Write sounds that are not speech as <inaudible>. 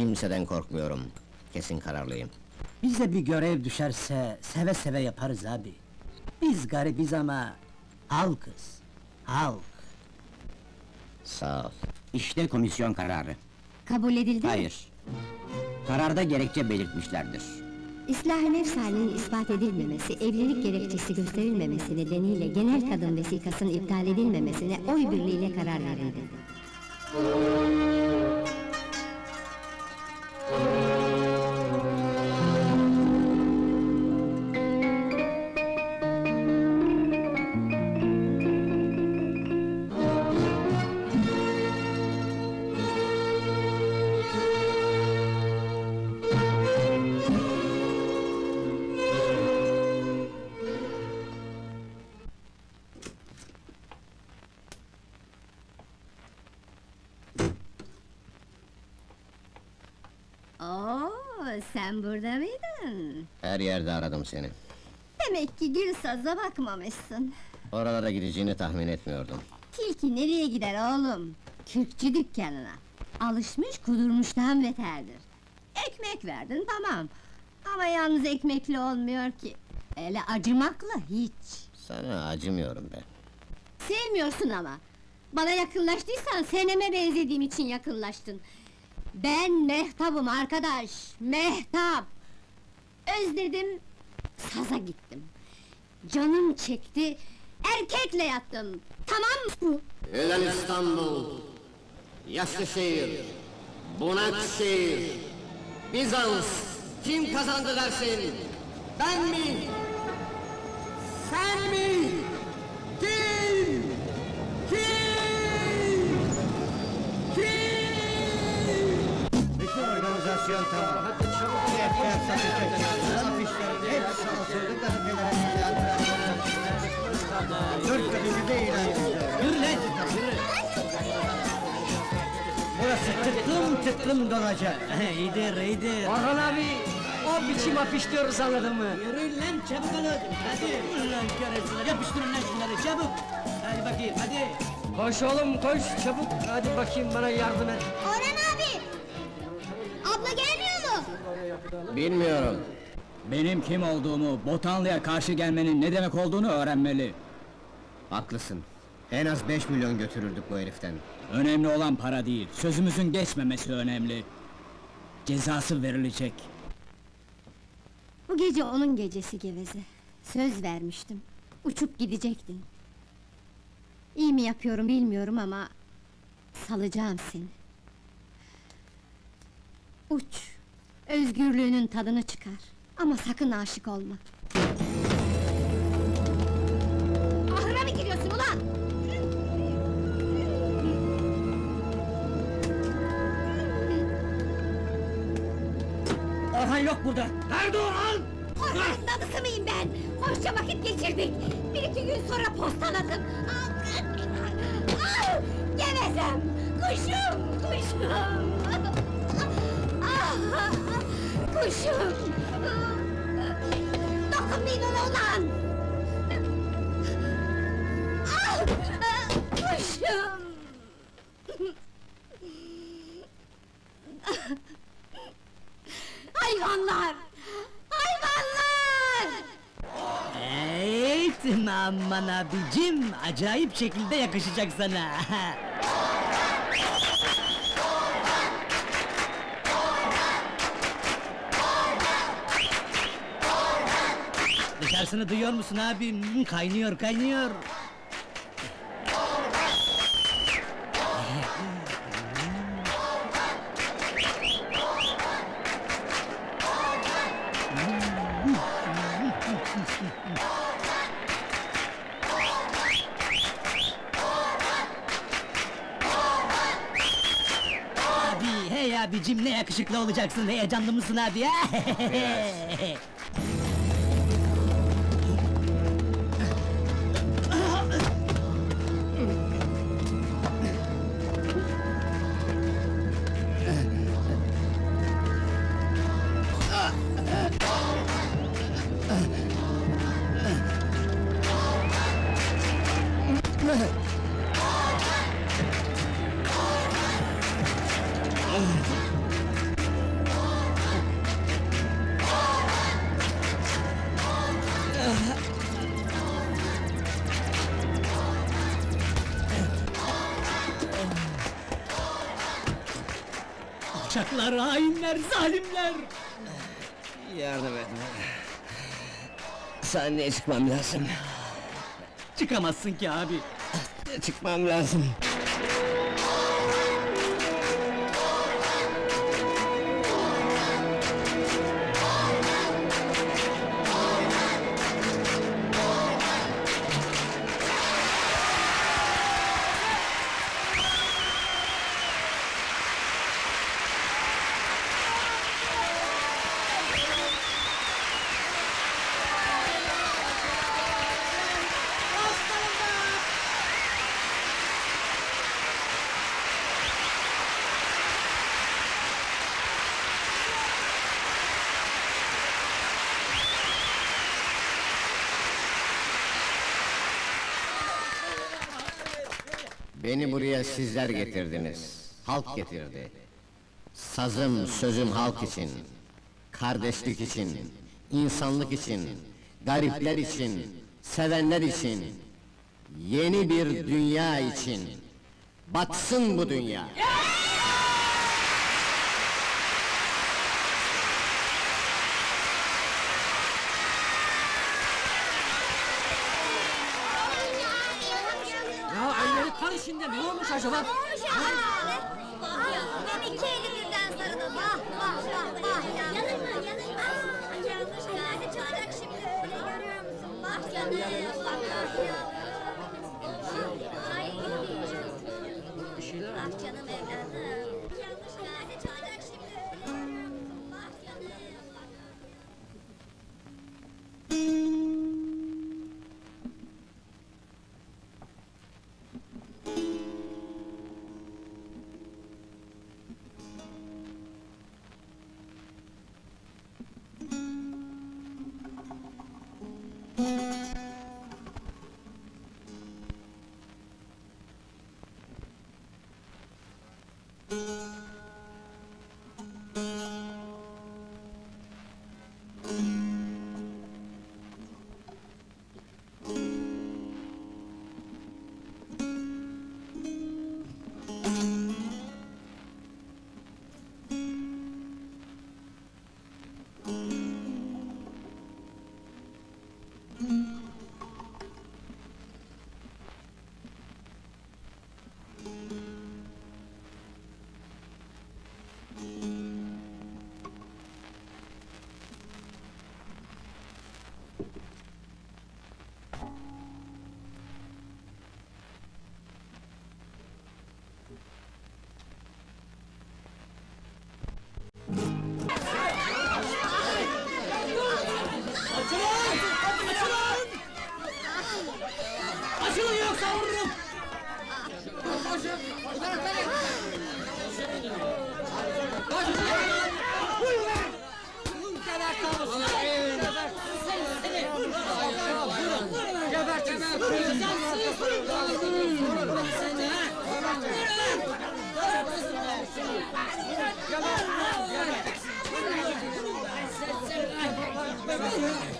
Kimseden korkmuyorum. Kesin kararlıyım. Bize bir görev düşerse seve seve yaparız abi. Biz garibiz ama halkız. Halk. Sağ ol. İşte komisyon kararı. Kabul edildi mi? Hayır. Kararda gerekçe belirtmişlerdir. İslah-ı nefs halinin ispat edilmemesi, evlilik gerekçesi gösterilmemesi nedeniyle genel kadın vesikasının iptal edilmemesine oy birliğiyle karar verildi. Sen burada mıydın? Her yerde aradım seni. Demek ki Gülsaz'a bakmamışsın. Oralara gideceğini tahmin etmiyordum. Tilki nereye gider oğlum? Kürkçü dükkanına. Alışmış kudurmuştan beterdir. Ekmek verdin tamam. Ama yalnız ekmekli olmuyor ki. Öyle acımakla hiç. Sana acımıyorum ben. Sevmiyorsun ama. Bana yakınlaştıysan seneme benzediğim için yakınlaştın. Ben Mehtap'ım arkadaş, Mehtap! Özledim, saza gittim. Canım çekti, erkekle yattım. Tamam mı? Ölen İstanbul, yaşlı şehir, bunak şehir, Bizans, kim kazandı dersin? Ben mi? Sen mi? Çabuk defter satacak. Afişlerin hepsi asıldı gazetelere Dört gazetede ilan edildi. Yürü lan! Burası tıklım tıklım dolacak. <laughs> iyidir, iyidir. Orhan abi, o biçim afiş diyoruz anladın mı? Yürüyün lan, çabuk olun! Hadi! Ulan keresiler, yapıştırın lan şunları, çabuk! Hadi bakayım, hadi! Koş oğlum koş, çabuk. Hadi bakayım bana yardım et. Orhan Bilmiyorum. Benim kim olduğumu, Botanlı'ya karşı gelmenin ne demek olduğunu öğrenmeli. Haklısın. En az 5 milyon götürürdük bu heriften. Önemli olan para değil, sözümüzün geçmemesi önemli. Cezası verilecek. Bu gece onun gecesi geveze. Söz vermiştim. Uçup gidecektin. İyi mi yapıyorum bilmiyorum ama... ...salacağım seni. Uç. Özgürlüğünün tadını çıkar. Ama sakın aşık olma. Ahıra mı giriyorsun ulan? Orhan yok burada! Nerede Orhan? Orhan'ın dadısı mıyım ben? Hoşça vakit geçirdik. Bir iki gün sonra postaladım. Ah! Ah! Gevezem! Kuşum! Kuşum! <laughs> Ah! Kuşum! Dokunmayın ona ulan! Ah! Kuşum! Hayvanlar! Hayvanlar! Evet, aman abicim, acayip şekilde yakışacak sana! <laughs> Dışarısını duyuyor musun abi? Hmm, Kaynıyor, kaynıyor! Abi, hey abicim ne yakışıklı olacaksın, heyecanlı mısın abi ha? Alçaklar, hainler, zalimler! Yardım et. Sahneye çıkmam lazım. Çıkamazsın ki abi. Çıkmam lazım. Beni buraya sizler getirdiniz. Halk getirdi. Sazım, sözüm halk için. Kardeşlik için, insanlık için, garipler için, sevenler için. Yeni bir dünya için. Batsın bu dünya. İçinde ne olmuş acaba? olmuş ya? Ben iki eli birden sarıldı. Vah vah vah vah. Yanır mı? Yanır mı? Yanlış nerede çalacak şimdi? Öyle görüyor musun? Bak canım. Bak bak ya. Ay. Bak canım evladım. Gel.